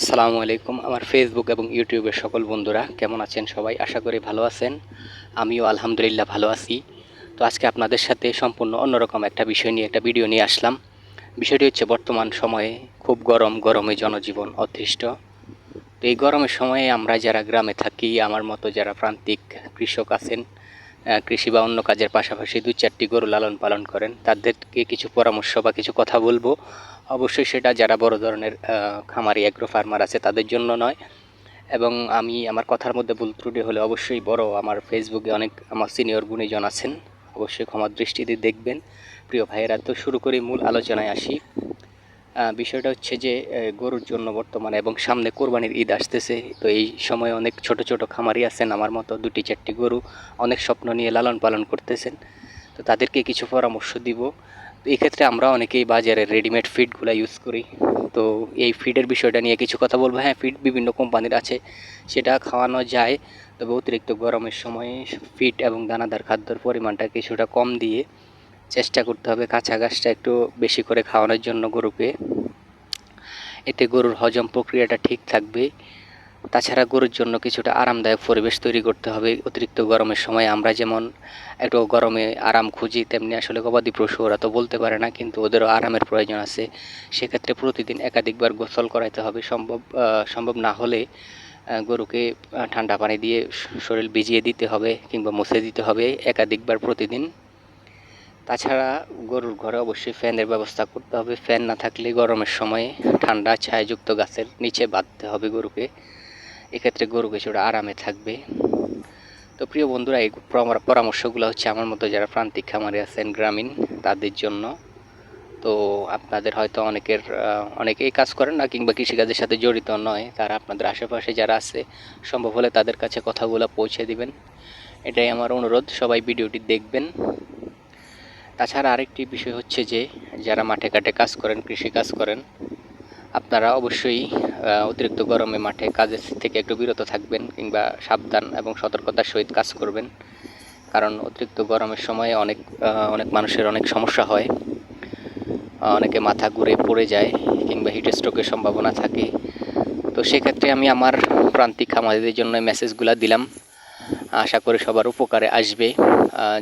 আসসালামু আলাইকুম, আমার ফেসবুক এবং ইউটিউবের সকল বন্ধুরা, কেমন আছেন সবাই? আশা করি ভালো আছেন। আমিও আলহামদুলিল্লাহ ভালো আছি। তো আজকে আপনাদের সাথে সম্পূর্ণ অন্যরকম একটা বিষয় নিয়ে, একটা ভিডিও নিয়ে আসলাম। বিষয়টি হচ্ছে বর্তমান সময়ে খুব গরম, গরমে জনজীবন অতিষ্ঠ। তো এই গরমের সময়ে আমরা যারা গ্রামে থাকি, আমার মতো যারা প্রান্তিক কৃষক আছেন কৃষি বা অন্য কাজের পাশাপাশি দুই চারটি গরু লালন পালন করেন। তাদেরকে কিছু পরামর্শ বা কিছু কথা বলব। অবশ্যই সেটা যারা বড় ধরনের খামারি অ্যাগ্রো ফার্মার আছে, তাদের জন্য নয়। এবং আমি আমার কথার মধ্যে ভুল ত্রুটি হলে অবশ্যই বড় আমার ফেসবুকে অনেক আমার সিনিয়র গুণীজন আছেন। অবশ্যই ক্ষমার দৃষ্টিতে দেখবেন। প্রিয় ভাইয়েরা, তো শুরু করি মূল আলোচনায় আসি। বিষয়টা হচ্ছে যে গরুর জন্য বর্তমানে এবং সামনে কোরবানির ঈদ আসতেছে। তো এই সময় অনেক ছোট ছোট খামারি আছেন আমার মতো দুটি, চারটি গরু অনেক স্বপ্ন নিয়ে লালন পালন করতেছেন। তো তাদেরকে কিছু পরামর্শ দিব। তো এই ক্ষেত্রে আমরা অনেকেই বাজারে রেডিমেড ফিডগুলো ইউজ করি। তো এই ফিডের বিষয়টা নিয়ে কিছু কথা বলব। হ্যাঁ ফিড বিভিন্ন কোম্পানির আছে। সেটা খাওয়ানো যায়, তবে অতিরিক্ত গরমের সময়ে ফিড এবং দানাদার খাদ্যর পরিমাণটা কিছুটা কম দিয়ে চেষ্টা করতে হবে কাঁচা ঘাসটা একটু বেশি করে খাওয়ানোর জন্য গরুকে। এতে গরুর হজম প্রক্রিয়াটা ঠিক থাকবে। তাছাড়া গরুর জন্য কিছুটা আরামদায়ক পরিবেশ তৈরি করতে হবে। অতিরিক্ত গরমের সময় আমরা যেমন একটু গরমে আরাম খুঁজি, তেমনি আসলে গবাদি পশু ওরা তো বলতে পারে না, কিন্তু ওদেরও আরামের প্রয়োজন আছে। সেক্ষেত্রে প্রতিদিন একাধিকবার গোসল করাইতে হবে। সম্ভব সম্ভব না হলে গরুকে ঠান্ডা পানি দিয়ে শরীর ভিজিয়ে দিতে হবে কিংবা মুছে দিতে হবে। একাধিকবার প্রতিদিন তাছাড়া গরুর ঘরে অবশ্যই ফ্যানের ব্যবস্থা করতে হবে। ফ্যান না থাকলে গরমের সময় ঠান্ডা ছায়াযুক্ত গাছের নিচে বাঁধতে হবে গরুকে। এক্ষেত্রে গরু কিছুটা আরামে থাকবে। তো প্রিয় বন্ধুরা, এই পরামর- পরামর্শগুলো হচ্ছে আমার মতো যারা প্রান্তিক খামারে আছেন গ্রামীণ, তাদের জন্য। তো আপনাদের হয়তো অনেকের অনেকেই কাজ করেন না কিংবা কৃষিকাজের সাথে জড়িত নয়। তারা আপনাদের আশেপাশে যারা আছে, সম্ভব হলে তাদের কাছে কথাগুলো পৌঁছে দিবেন। এটাই আমার অনুরোধ। সবাই ভিডিওটি দেখবেন। তাছাড়া আরেকটি বিষয় হচ্ছে যে, যারা মাঠে ঘাটে কাজ করেন, কৃষি কাজ করেন, আপনারা অবশ্যই অতিরিক্ত গরমে মাঠে কাজের থেকে একটু বিরত থাকবেন কিংবা সাবধান এবং সতর্কতার সহিত কাজ করবেন। কারণ অতিরিক্ত গরমের সময়ে অনেক অনেক মানুষের অনেক সমস্যা হয়। অনেকে মাথা ঘুরে পড়ে যায় কিংবা হিট স্ট্রোকের সম্ভাবনা থাকে। তো সেক্ষেত্রে আমি আমার প্রান্তিক খামারিদের জন্য মেসেজগুলো দিলাম। আশা করি সবার উপকারে আসবে।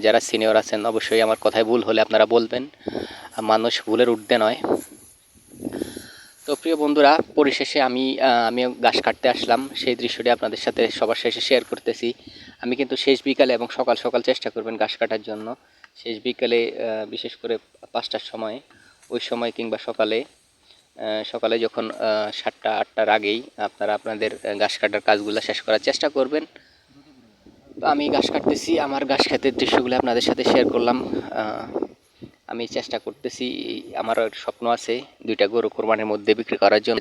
যারা সিনিয়র আছেন, অবশ্যই আমার কথায় ভুল হলে আপনারা বলবেন। মানুষ ভুলের ঊর্ধ্বে নয়। তো প্রিয় বন্ধুরা, পরিশেষে আমি আমিও ঘাস কাটতে আসলাম। সেই দৃশ্যটি আপনাদের সাথে সবার শেষে শেয়ার করতেছি। আমি কিন্তু শেষ বিকালে এবং সকাল সকাল চেষ্টা করবেন গাছ কাটার জন্য। শেষ বিকালে বিশেষ করে পাঁচটার সময়, ওই সময় কিংবা সকালে সকালে যখন সাতটা, আটটার আগেই আপনারা আপনাদের গাছ কাটার কাজগুলো শেষ করার চেষ্টা করবেন। তো আমি গাছ কাটতেছি, আমার গাছ খেতের দৃশ্যগুলো আপনাদের সাথে শেয়ার করলাম। আমি চেষ্টা করতেছি আমার স্বপ্ন আছে দুইটা গরু কোরবানের মধ্যে বিক্রি করার জন্য।